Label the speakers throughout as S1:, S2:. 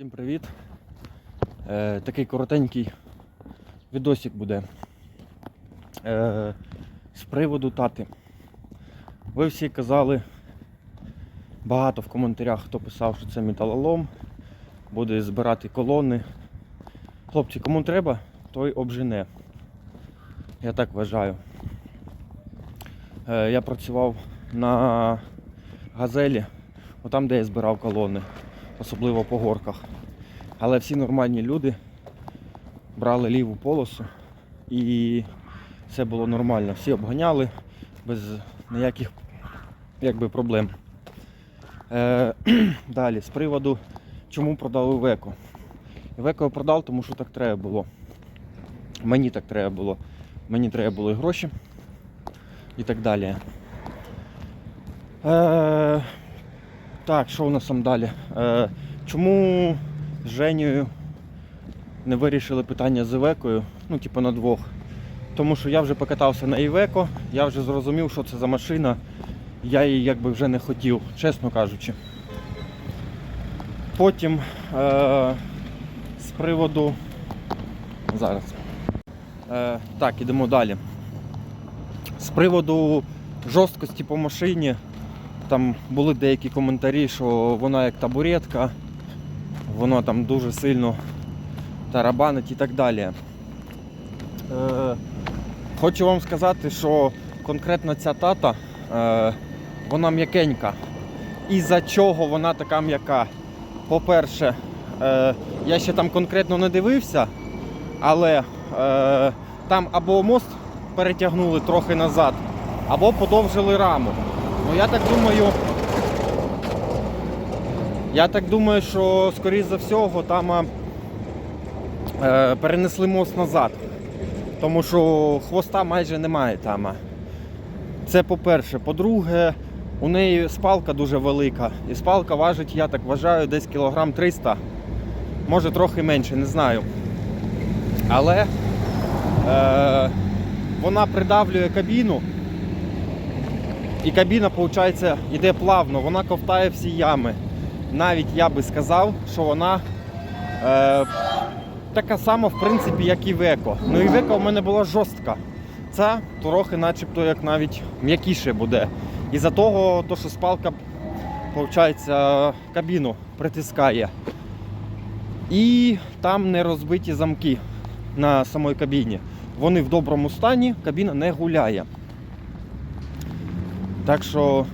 S1: Всім привіт! Е, такий коротенький відосик буде. Е, з приводу тати. Ви всі казали багато в коментарях, хто писав, що це металолом, буде збирати колони. Хлопці, кому треба, той обжене. Я так вважаю. Е, я працював на газелі, отам, де я збирав колони особливо по горках. Але всі нормальні люди брали ліву полосу і все було нормально. Всі обганяли без ніяких якби, проблем. Е, далі, з приводу, чому продав Івеко. Івеко я продав, тому що так треба було. Мені так треба було. Мені треба були гроші і так далі. Е, так, що у нас там далі? Е, чому з Женєю не вирішили питання з Івекою? Ну, типу на двох. Тому що я вже покатався на Івеко, я вже зрозумів, що це за машина. Я її якби вже не хотів, чесно кажучи. Потім е, з приводу. Зараз. Е, так, ідемо далі. З приводу жорсткості по машині. Там були деякі коментарі, що вона як табуретка, воно там дуже сильно тарабанить і так далі. Е, хочу вам сказати, що конкретно ця тата, е, вона м'якенька. І за чого вона така м'яка? По-перше, е, я ще там конкретно не дивився, але е, там або мост перетягнули трохи назад, або подовжили раму. Ну я так думаю. Я так думаю, що скоріш за всього там е, перенесли мост назад. Тому що хвоста майже немає там. Це по-перше. По-друге, у неї спалка дуже велика. І спалка важить, я так вважаю, десь кілограм 300. Може трохи менше, не знаю. Але е, вона придавлює кабіну. І кабіна, виходить, йде плавно, вона ковтає всі ями. Навіть я би сказав, що вона е, така сама, в принципі, як і Веко. Ну і Веко в мене була жорстка. Ця трохи начебто як навіть м'якіше буде. І за того, то, що спалка виходить, кабіну притискає. І там не розбиті замки на самій кабіні. Вони в доброму стані, кабіна не гуляє. Так що,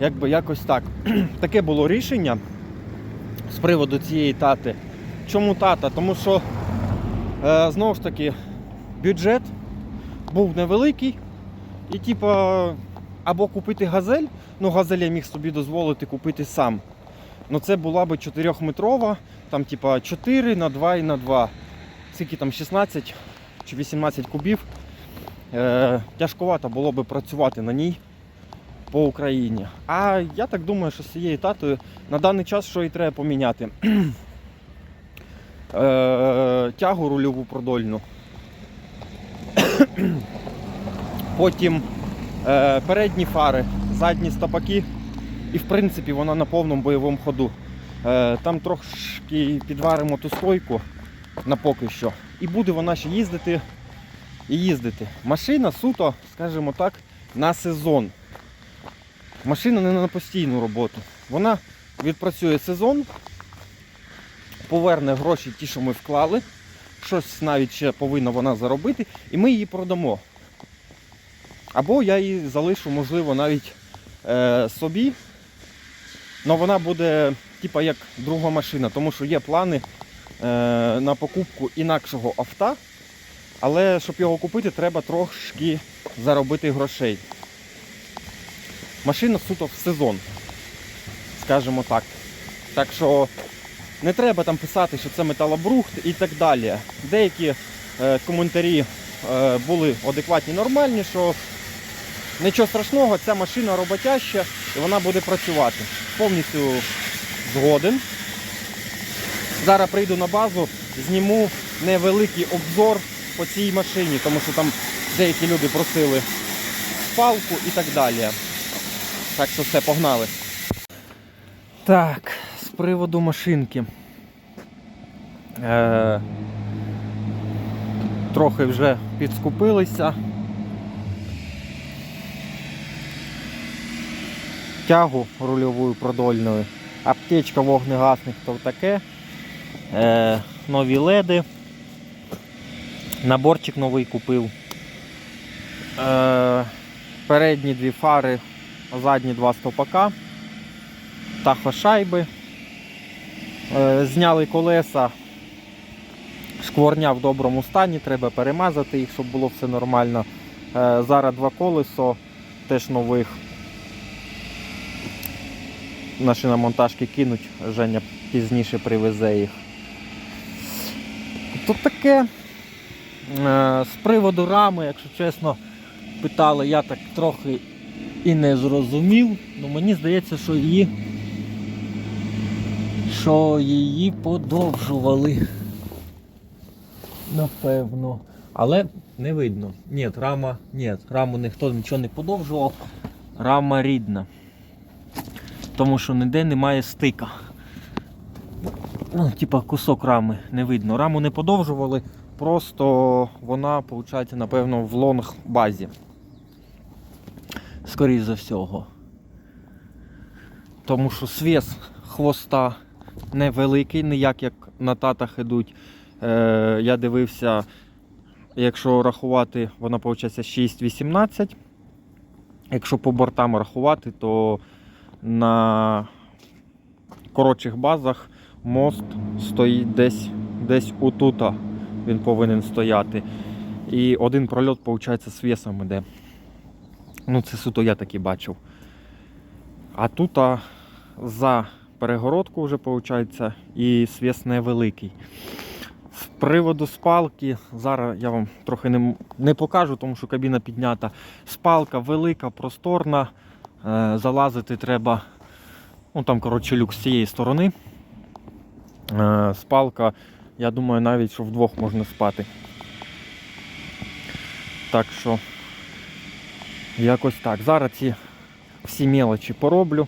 S1: якби якось так. Таке було рішення з приводу цієї тати. Чому тата? Тому що, е, знову ж таки, бюджет був невеликий. І, типа, або купити газель, ну газель я міг собі дозволити купити сам. Ну це була би 4-метрова, там, типа, 4 на 2 і на 2. Скільки там 16 чи 18 кубів. Е, тяжковато було би працювати на ній по Україні. А я так думаю, що з цією татою на даний час що і треба поміняти. Е, Тягу рульову продольну. Потім е, передні фари, задні стопаки. І в принципі вона на повному бойовому ходу. Е, Там трошки підваримо ту стойку на поки що. І буде вона ще їздити і їздити. Машина суто, скажімо так, на сезон. Машина не на постійну роботу. Вона відпрацює сезон, поверне гроші ті, що ми вклали. Щось навіть ще повинна вона заробити, і ми її продамо. Або я її залишу, можливо, навіть е, собі. Але вона буде типа як друга машина, тому що є плани е, на покупку інакшого авто. Але щоб його купити, треба трошки заробити грошей. Машина суто в сезон, скажімо так. Так що не треба там писати, що це металобрухт і так далі. Деякі е, коментарі е, були адекватні, нормальні, що нічого страшного, ця машина роботяща і вона буде працювати. Повністю згоден. Зараз прийду на базу, зніму невеликий обзор по цій машині, тому що там деякі люди просили палку і так далі. Так що все, погнали. Так, з приводу машинки. Е, трохи вже підскупилися. Тягу рульовою продольною, аптечка вогнегасних то таке, е, нові леди, наборчик новий купив. Е, передні дві фари, задні два стопака, тахошайби. Е, зняли колеса, шкворня в доброму стані, треба перемазати їх, щоб було все нормально. Е, зараз два колесо, теж нових. На монтажки кинуть, Женя пізніше привезе їх. Тут таке. Е, З приводу рами, якщо чесно, питали, я так трохи і не зрозумів. Ну мені здається, що її що її подовжували. Напевно. Але не видно. Ні, рама, ні, раму ніхто нічого не подовжував. Рама рідна. Тому що ніде немає стика. Ну, типа кусок рами не видно. Раму не подовжували, просто вона, виходить, напевно, в лонг базі. Скоріше за всього. Тому що свес хвоста невеликий, не як, як на татах ідуть. Е, я дивився, якщо рахувати, вона виходить 6,18. Якщо по бортам рахувати, то на коротших базах мост стоїть десь, десь отута. Він повинен стояти. І один прольот, виходить, з весом іде. Ну, це суто я таки бачив. А тут а, за перегородку вже виходить, і свіс невеликий. З приводу спалки, зараз я вам трохи не, не покажу, тому що кабіна піднята. Спалка велика, просторна. Е, залазити треба. Ну там, коротше, люк з цієї сторони. Е, спалка, я думаю, навіть що вдвох можна спати. Так що, якось так. Зараз ці всі мелочі пороблю.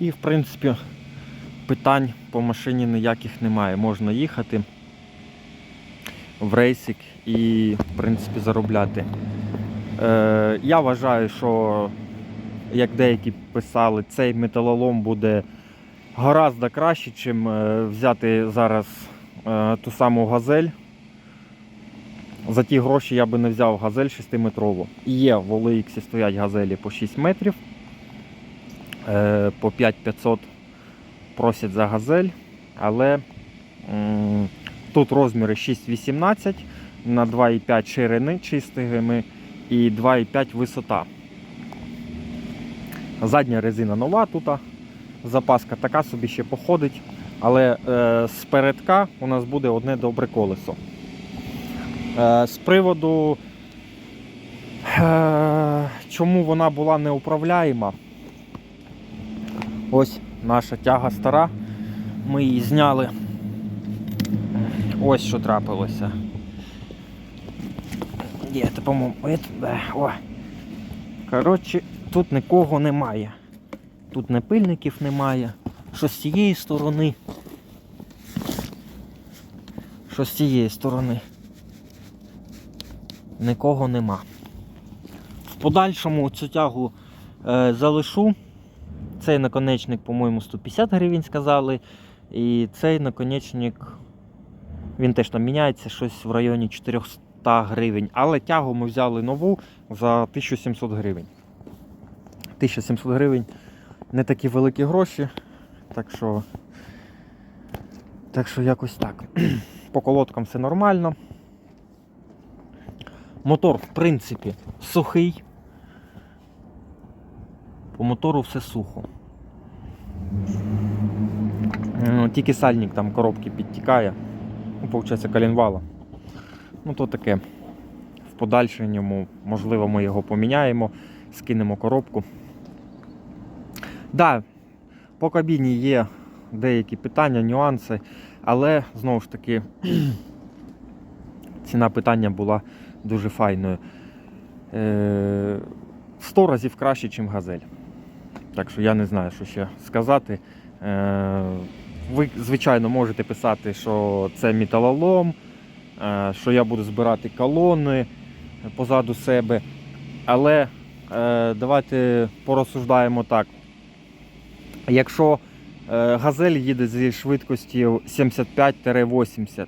S1: І, в принципі, питань по машині ніяких немає. Можна їхати в рейсик і, в принципі, заробляти. Е, я вважаю, що, як деякі писали, цей металолом буде гораздо краще, чим е, взяти зараз е, ту саму газель. За ті гроші я би не взяв газель 6-метрову. Є в OLX стоять газелі по 6 метрів. Е, по 5500 просять за газель, але тут розміри 6,18 на 2,5 ширини чистими і 2,5 висота. Задня резина нова тут. Запаска така собі ще походить. Але е, спередка у нас буде одне добре колесо. Е, з приводу, е, чому вона була неуправляєма, ось наша тяга стара. Ми її зняли. Ось що трапилося. Є, це, по-моєму, е, о. Коротше, тут нікого немає. Тут напильників немає. Що з цієї сторони. Що з цієї сторони. Нікого нема. В подальшому цю тягу е, залишу. Цей наконечник, по-моєму, 150 гривень сказали. І цей наконечник, він теж там міняється щось в районі 400 гривень. Але тягу ми взяли нову за 1700 гривень. 1700 гривень не такі великі гроші. Так що, так що якось так. По колодкам все нормально. Мотор, в принципі, сухий. По мотору все сухо. Ну, Тільки сальник там коробки підтікає. Ну, виходить, коленвала. Ну, то таке. В подальшому, можливо, ми його поміняємо, скинемо коробку. Да, по кабіні є деякі питання, нюанси, але знову ж таки ціна питання була дуже файною. Е, в 100 разів краще, ніж газель. Так що я не знаю, що ще сказати. Е, ви, звичайно, можете писати, що це металолом, е, що я буду збирати колони позаду себе. Але е, давайте порозсуждаємо так. Якщо е, газель їде зі швидкістю 75-80,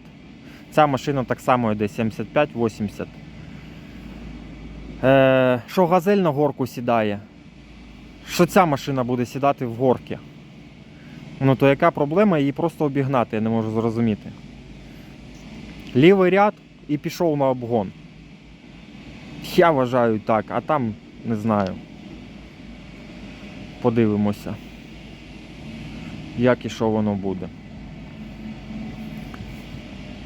S1: ця машина так само йде 75-80. Е, що газель на горку сідає, що ця машина буде сідати в горки. Ну то яка проблема її просто обігнати, я не можу зрозуміти. Лівий ряд і пішов на обгон. Я вважаю так, а там не знаю. Подивимося, як і що воно буде.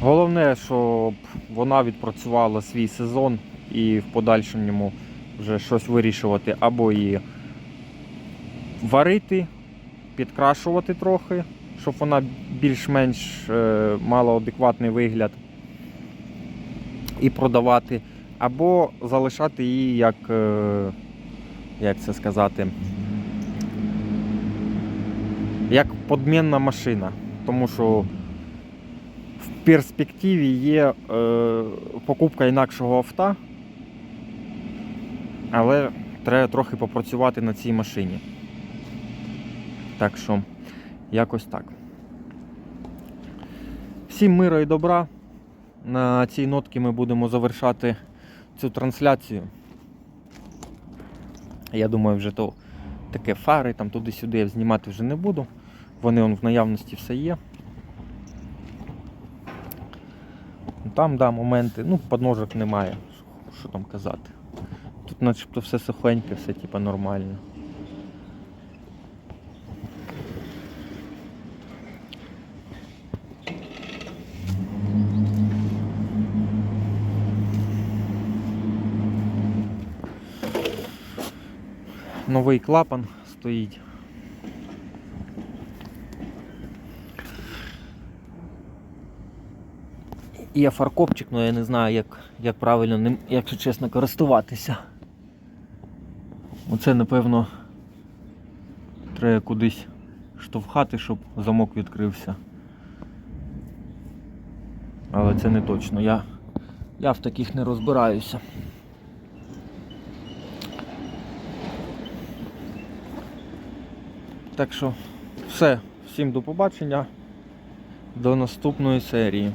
S1: Головне, щоб вона відпрацювала свій сезон і в подальшому вже щось вирішувати або її варити, підкрашувати трохи, щоб вона більш-менш е, мала адекватний вигляд і продавати, або залишати її як, е, як це сказати, як подмінна машина. Тому що в перспективі є е, покупка інакшого авто, але треба трохи попрацювати на цій машині. Так що, якось так. Всім мира і добра. На цій нотці ми будемо завершати цю трансляцію. Я думаю, вже то таке фари, там туди-сюди я знімати вже не буду. Вони он в наявності все є. Там, да, моменти, ну, подножок немає, що, там казати. Тут начебто все сухеньке, все типа нормально. Новий клапан стоїть. Є фаркопчик, але я не знаю, як, як правильно ним, якщо чесно, користуватися. Оце, напевно, треба кудись штовхати, щоб замок відкрився. Але це не точно. Я, я в таких не розбираюся. Так що все, всім до побачення, до наступної серії.